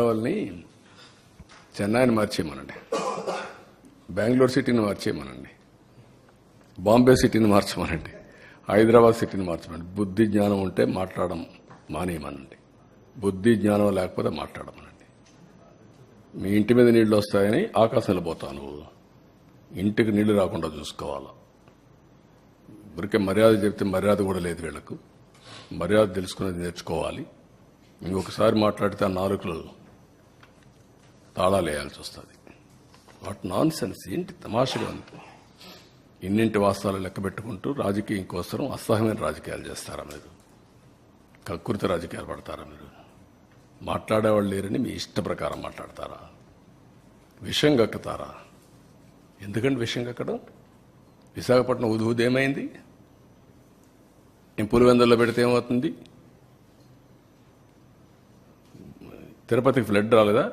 వాళ్ళని చెన్నైని మార్చేయమనండి. బెంగళూరు సిటీని మార్చేయమనండి. బాంబే సిటీని మార్చమనండి. హైదరాబాద్ సిటీని మార్చమనండి. బుద్ధి జ్ఞానం ఉంటే మాట్లాడడం మానేయమనండి. బుద్ధి జ్ఞానం లేకపోతే మాట్లాడమనండి. మీ ఇంటి మీద నీళ్ళు వస్తాయని ఆకాశంలో పోతాను. నువ్వు ఇంటికి నీళ్ళు రాకుండా చూసుకోవాలి. ఊరికే మర్యాద చెప్తే మర్యాద కూడా లేదు వీళ్ళకు. మర్యాద తెలుసుకునేది నేర్చుకోవాలి. ఇంకొకసారి మాట్లాడితే ఆ నాలుగులో తాళాలు వేయాల్సి వస్తుంది. వాట్ నాన్ సెన్స్ ఏంటి తమాషగా ఉంది? ఇన్నింటి వాస్తవాలు లెక్క పెట్టుకుంటూ రాజకీయం కోసం అసహ్యమైన రాజకీయాలు చేస్తారా మీరు? కకృతి రాజకీయాలు పడతారా మీరు? మాట్లాడేవాళ్ళు లేరని మీ ఇష్ట ప్రకారం మాట్లాడతారా? విషయం కక్కుతారా ఎందుకంటే విషయం కక్కడం విశాఖపట్నం ఉదూది ఏమైంది? నేను పులివెందుల్లో పెడితే ఏమవుతుంది? తిరుపతికి ఫ్లడ్ రాలేదా?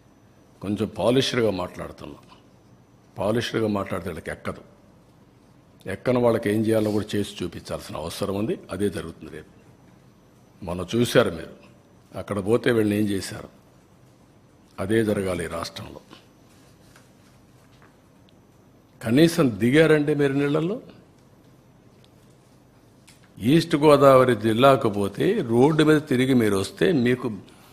కొంచెం పాలిష్డ్గా మాట్లాడుతున్నాం. పాలిష్డ్గా మాట్లాడితే వాళ్ళకి ఎక్కదు. ఎక్కని వాళ్ళకి ఏం చేయాలో కూడా చేసి చూపించాల్సిన అవసరం ఉంది. అదే జరుగుతుంది రేపు. మొన్న చూశారు మీరు. అక్కడ పోతే వీళ్ళని ఏం చేశారు? అదే జరగాలి ఈ రాష్ట్రంలో. కనీసం దిగారంటే మీరు నీళ్ళల్లో? ఈస్ట్ గోదావరి జిల్లాకు పోతే రోడ్డు మీద తిరిగి మీరు వస్తే మీకు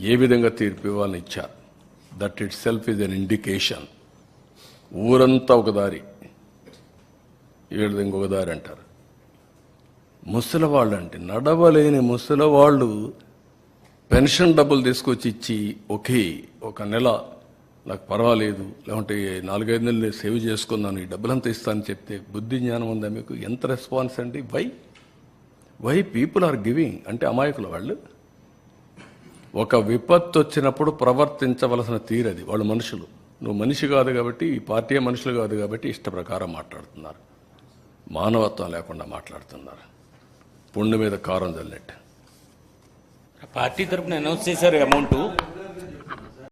ఏ విధంగా తీర్పు ఇవ్వాలని ఇచ్చారు? That itself is an indication ఊరంతా ఒక దారి. వీళ్ళది ఇంకొక దారి అంటారు. ముసలవాళ్ళు అంటే నడవలేని ముసలవాళ్ళు పెన్షన్ డబ్బులు తీసుకొచ్చి ఇచ్చి ఒకే ఒక నెల నాకు పర్వాలేదు లేకుంటే నాలుగైదు నెలలు సేవ్ చేసుకున్నాను ఈ డబ్బులంతా ఇస్తానని చెప్తే బుద్ధి జ్ఞానం ఉందా మీకు? ఎంత రెస్పాన్స్ అండి? Why why people are giving అంటే అమాయకుల వాళ్ళు ఒక విపత్తు వచ్చినప్పుడు ప్రవర్తించవలసిన తీరది వాళ్ళు మనుషులు. నువ్వు మనిషి కాదు కాబట్టి ఈ పార్టీ మనుషులు కాదు కాబట్టి ఇష్ట ప్రకారం మాట్లాడుతున్నారు. మానవత్వం లేకుండా మాట్లాడుతున్నారు. పుండు మీద కారం చల్లినట్టు. పార్టీ తరపున అనౌన్స్ చేశారు అమౌంట్.